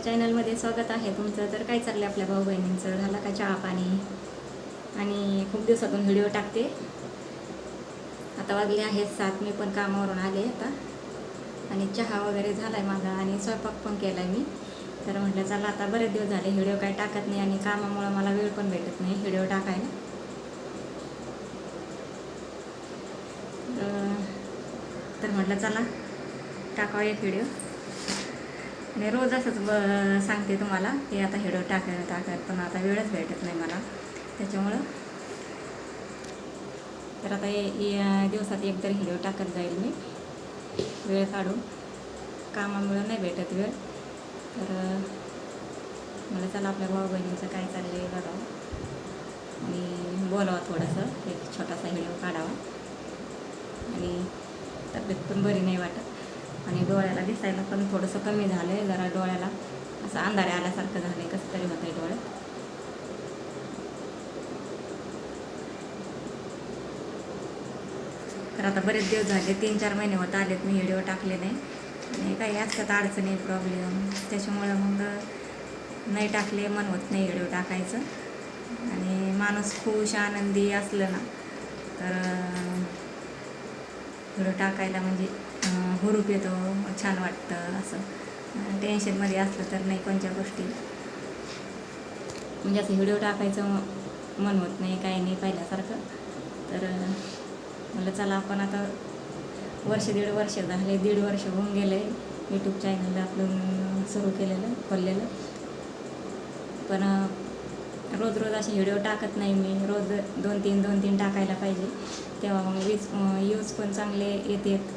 आपल्या चॅनलमध्ये स्वागत आहे. तुमचं तर काय चाललं आपल्या भाऊ बहिणींचं? झालं का चहा पाणी? आणि खूप दिवसातून व्हिडिओ टाकते. आता वाजले आहेत सात. मी पण कामावरून आले आता. आणि चहा वगैरे झाला आहे माझा आणि स्वयंपाक पण केला आहे मी. तर म्हटलं चला आता बरेच दिवस झाले व्हिडिओ काय टाकत नाही आणि कामामुळं मला वेळ पण भेटत नाही व्हिडिओ टाकायला. तर- तर म्हटलं चला टाकावा एक व्हिडिओ. मी रोज असंच ब सांगते तुम्हाला की आता व्हिडिओ टाका टाका पण आता वेळच भेटत नाही मला. त्याच्यामुळं तर आता या दिवसात एक तरी हिडो टाकत जाईल मी वेळ काढून. कामामुळं नाही भेटत वेळ. तर मला चला आपल्या भाऊ बहिणीचं काय चाललं आहे बघावं. आणि बोलावं थोडंसं एक छोटासा हिडो काढावा. आणि तब्येत पण बरी नाही वाटत. डोळ्याला दिसायला पण थोडंसं कमी झालं आहे जरा डोळ्याला असं अंधारे आल्यासारखं झालं आहे कसं तरी होतं आहे डोळ्यात तर आता बरेच दिवस झाले तीन चार महिने होत आलेत मी व्हिडिओ टाकले नाही. आणि काही असतात अडचणी प्रॉब्लेम त्याच्यामुळं मग नाही टाकले मन होत नाही व्हिडिओ टाकायचं. आणि माणूस खुश आनंदी असलं ना तर व्हिडिओ टाकायला म्हणजे हुरूप हो, येतो छान वाटतं असं. टेन्शनमध्ये असलं तर नाही कोणत्या गोष्टी. म्हणजे असं व्हिडिओ टाकायचं मन होत नाही काही नाही पाहिल्यासारखं. तर म्हटलं चला आपण आता वर्ष दीड वर्ष झाले दीड वर्ष होऊन गेले यूट्यूब चॅनल आपलं सुरू केलेलं खोललेलं. पण रोज रोज असे व्हिडिओ टाकत नाही मी. रोज दोन तीन दोन तीन टाकायला पाहिजे. तेव्हा मग वीज यूज पण चांगले येतात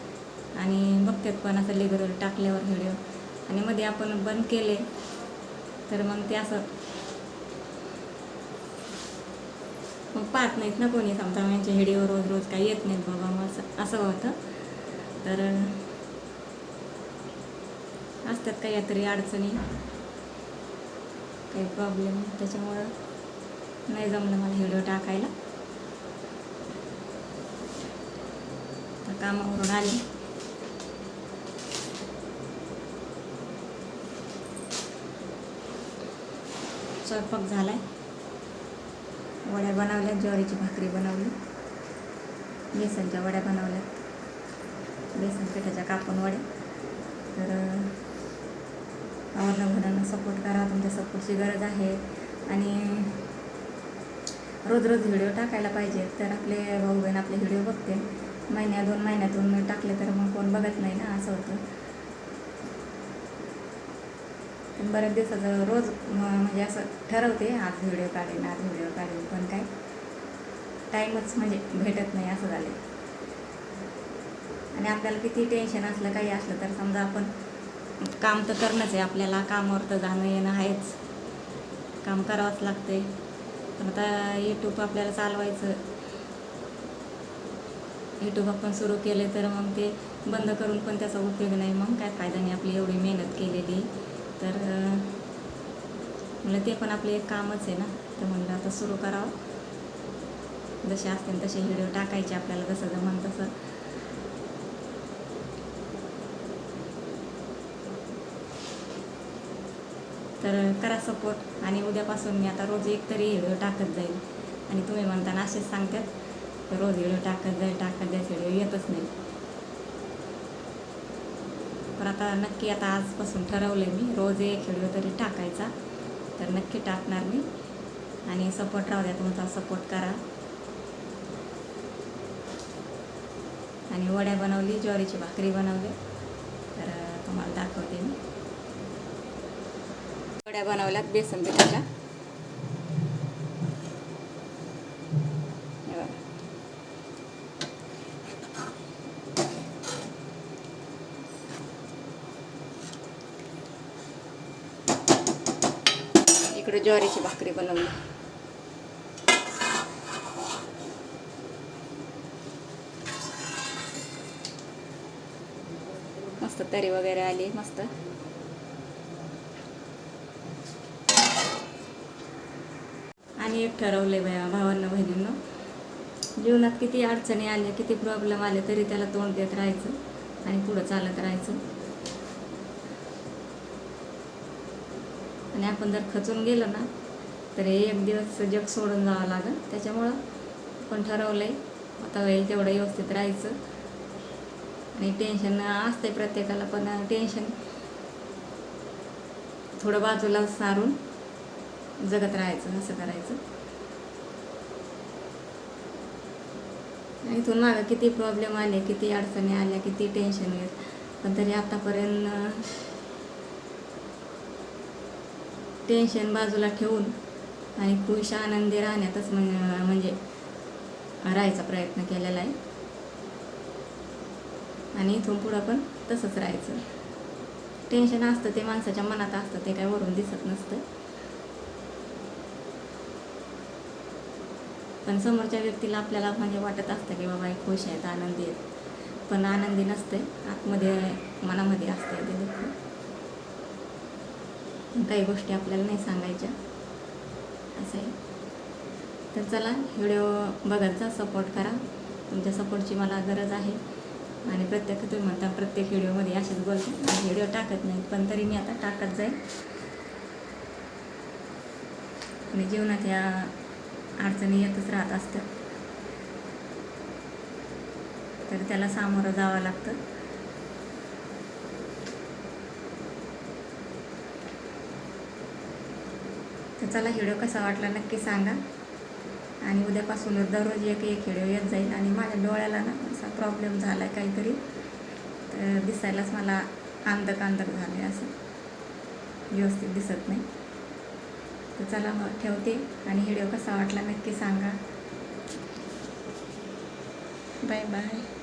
आणि बघतात पण असं लेगरवर टाकल्यावर व्हिडिओ आणि मध्ये आपण बंद केले तर मग ते असं मग पाहत नाहीत ना कोणी समजा यांचे व्हिडिओ रोज रोज काही येत नाहीत बाबा मग असं असं होतं. तर असतात काहीतरी अडचणी काही प्रॉब्लेम त्याच्यामुळं नाही जमलं मला व्हिडिओ टाकायला. तर कामावरून आले. स्वयंपाक आहे वड्या बनवल्या ज्वारीची भाकरी बनवली. बेसनच्या वड्या बनवल्या. बेसन पिठाच्या कापून वड्या. तर आवडलं मुलांना सपोर्ट करा. तुमच्या सपोर्टची गरज आहे. आणि रोज रोज व्हिडिओ टाकायला पाहिजे. तर आपले भाऊ बहीण आपले व्हिडिओ बघते. महिन्या दोन महिन्यातून टाकले तर मग कोण बघत नाही ना असं होतं. पण बऱ्याच दिवसाचं रोज म्हणजे असं ठरवते आज व्हिडिओ काढेन आज व्हिडिओ काढेन पण काय? टाईमच म्हणजे भेटत नाही असं झालं आणि आपल्याला किती टेन्शन असलं काही असलं तर समजा आपण काम तर करणंच आहे आपल्याला कामावर तर जाणं येणं आहेच. काम करावंच लागते पण आता यूट्यूब आपल्याला चालवायचं. यूट्यूब आपण सुरू केले तर मग ते बंद करून पण त्याचा उपयोग नाही. मग काय फायदा नाही आपली एवढी मेहनत केलेली. तर म्हणलं ते पण आपले एक कामच आहे ना. तर म्हणलं आता सुरू करावं. जसे असतील तसे व्हिडिओ टाकायचे आपल्याला जसं जमन तसं. तर करा सपोर्ट आणि उद्यापासून मी आता रोज एक तरी व्हिडिओ टाकत जाईल आणि तुम्ही म्हणताना असेच सांगतात रोज व्हिडिओ टाकत जाईल टाक जाईल व्हिडिओ येतच नाही पण आता नक्की आता आजपासून ठरवलं आहे मी. रोज एक व्हिडिओ तरी टाकायचा. तर नक्की टाकणार मी. आणि सपोर्ट राहू द्या तुमचा सपोर्ट करा. आणि वड्या बनवली ज्वारीची भाकरी बनवली. तर तुम्हाला दाखवते मी. वड्या बनवल्यात बेसन पिठाच्या. इकडे ज्वारीची भाकरी बनवली. मस्त तरी वगैरे आली मस्त. आणि एक ठरवले बाया भावांना बहिणींना. जीवनात किती अडचणी आल्या किती प्रॉब्लेम आले तरी त्याला तोंड देत राहायचं आणि पुढं चालत राहायचं. आणि आपण जर खचून गेलो ना तर हे एक दिवस जग सोडून जावं लागेल. त्याच्यामुळं आपण ठरवलं आहे आता होईल तेवढं व्यवस्थित राहायचं. आणि टेन्शन असतंय प्रत्येकाला पण टेन्शन थोडं बाजूला सारून जगत राहायचं असं करायचं. इथून मागं किती प्रॉब्लेम आले किती अडचणी आल्या किती टेन्शन येत. पण तरी आतापर्यंत टेन्शन बाजूला ठेवून आणि खुश आनंदी राहण्यातच म्हणजे राहायचा प्रयत्न केलेला आहे. आणि इथून पुढं पण तसंच राहायचं. टेन्शन असतं ते माणसाच्या मनात असतं ते काय वरून दिसत नसतं. पण समोरच्या व्यक्तीला आपल्याला म्हणजे वाटत असतं की बाबा हे खुश आहेत आनंदी आहेत. पण आनंदी नसते आतमध्ये मनामध्ये असते ते दुःख. काही गोष्टी आपल्याला नाही सांगायच्या. असं आहे. तर चला व्हिडिओ बघत जा सपोर्ट करा. तुमच्या सपोर्टची मला गरज आहे. आणि प्रत्येक तुम्ही म्हणता प्रत्येक व्हिडिओमध्ये असेच बोलते व्हिडिओ टाकत नाहीत पण तरी मी आता टाकत जाईल आणि जीवनात या अडचणी येतच राहत असतात. तर त्याला सामोरं जावं लागतं. तर चला व्हिडिओ कसा वाटला नक्की सांगा. आणि उद्यापासून दररोज एक एक व्हिडिओ येत जाईल. आणि माझ्या डोळ्याला ना असा प्रॉब्लेम झाला आहे काहीतरी. तर दिसायलाच मला अंधक आंधक झालं आहे असं. व्यवस्थित दिसत नाही. तर चला मग ठेवते. आणि व्हिडिओ कसा वाटला नक्की सांगा. Bye bye.